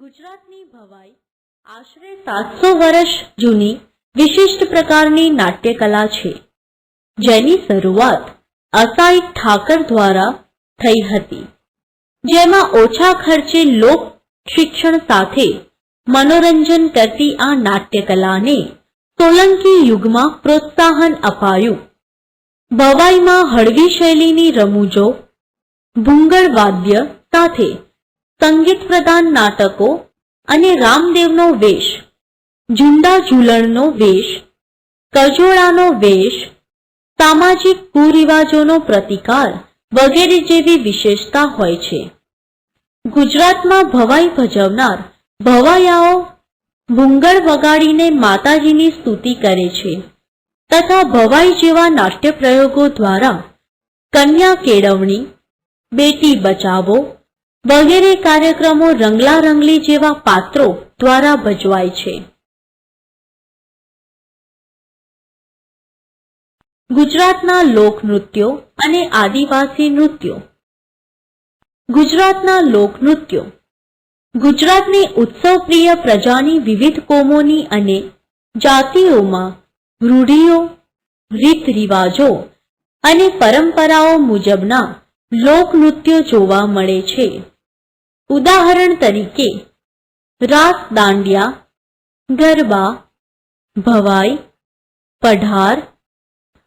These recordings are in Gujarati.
ગુજરાતની ભવાઈ આશરે સાતસો વર્ષ જૂની વિશિષ્ટ પ્રકારની નાટ્યકલા છે, જેની શરૂઆત અસાઈ ઠાકર દ્વારા થઈ હતી, જેમાં ઓછા ખર્ચે લોક શિક્ષણ સાથે મનોરંજન કરતી આ નાટ્યકલાને સોલંકી યુગમાં પ્રોત્સાહન અપાયું. ભવાઈમાં હળવી શૈલીની રમૂજો, ભૂંગળ વાદ્ય સાથે સંગીત પ્રધાન નાટકો અને રામદેવનો વેશ ઝુંડા ઝૂલણનો વેશ કજોડાનો વેશ, સામાજિક કુરિવાજોનો પ્રતિકાર વગેરે જેવી વિશેષતા હોય છે. ગુજરાતમાં ભવાઈ ભજવનાર ભવાયાઓ ભૂંગળ વગાડીને માતાજીની સ્તુતિ કરે છે તથા ભવાઈ જેવા નાટ્ય પ્રયોગો દ્વારા કન્યા કેળવણી, બેટી બચાવો વગેરે કાર્યક્રમો રંગલા રંગલી જેવા પાત્રો દ્વારા ભજવાય છે. ગુજરાતના લોકનૃત્યો અને આદિવાસી નૃત્યો. ગુજરાતના લોકનૃત્યો ગુજરાતની ઉત્સવપ્રિય પ્રજાની વિવિધ કોમોની અને જાતિઓમાં રૂઢિઓ રીત રિવાજો અને પરંપરાઓ મુજબના લોકનૃત્યો જોવા મળે છે. ઉદાહરણ તરીકે, રાસ દાંડિયા, ગરબા, ભવાઈ, પઢાર,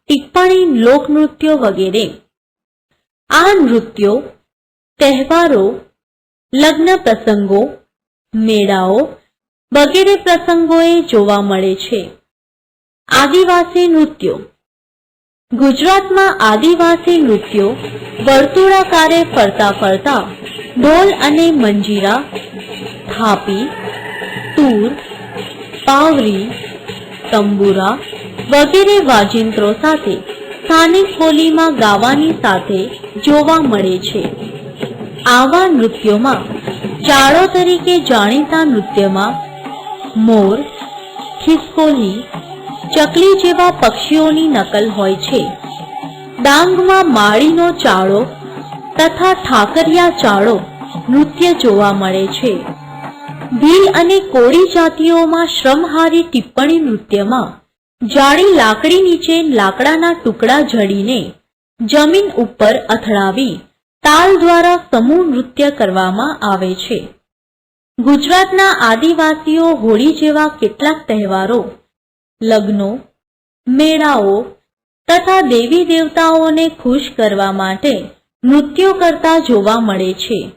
ટિપ્પણી લોકનૃત્યો વગેરે. આ નૃત્યો તહેવારો, લગ્ન પ્રસંગો, મેળાઓ વગેરે પ્રસંગોએ જોવા મળે છે. આદિવાસી નૃત્યો. ગુજરાતમાં આદિવાસી નૃત્યો વર્તુળાકારે ફરતા ફરતા ઢોલ અને મંજીરા, થાપી, તૂર, પાવરી, તંબુરા વગેરે વાજિંત્રો સાથે સ્થાનિક બોલીમાં ગાવાની સાથે જોવા મળે છે. આવા નૃત્યોમાં ચાળો તરીકે જાણીતા નૃત્યમાં મોર, ખિસકોલી, ચકલી જેવા પક્ષીઓની નકલ હોય છે. ડાંગમાં માળીનો ચાળો તથા ઠાકરિયા ચાળો નૃત્ય જોવા મળે છે. ભીલ અને કોળી જાતિઓમાં શ્રમહારી ટિપ્પણી નૃત્યમાં જાડી લાકડી નીચે લાકડાના ટુકડા જડીને જમીન ઉપર અથડાવી તાલ દ્વારા સમૂહ નૃત્ય કરવામાં આવે છે. ગુજરાતના આદિવાસીઓ હોળી જેવા કેટલાક તહેવારો, લગ્નો, મેળાઓ તથા દેવી દેવતાઓને ખુશ કરવા માટે નૃત્યો કરતા જોવા મળે છે.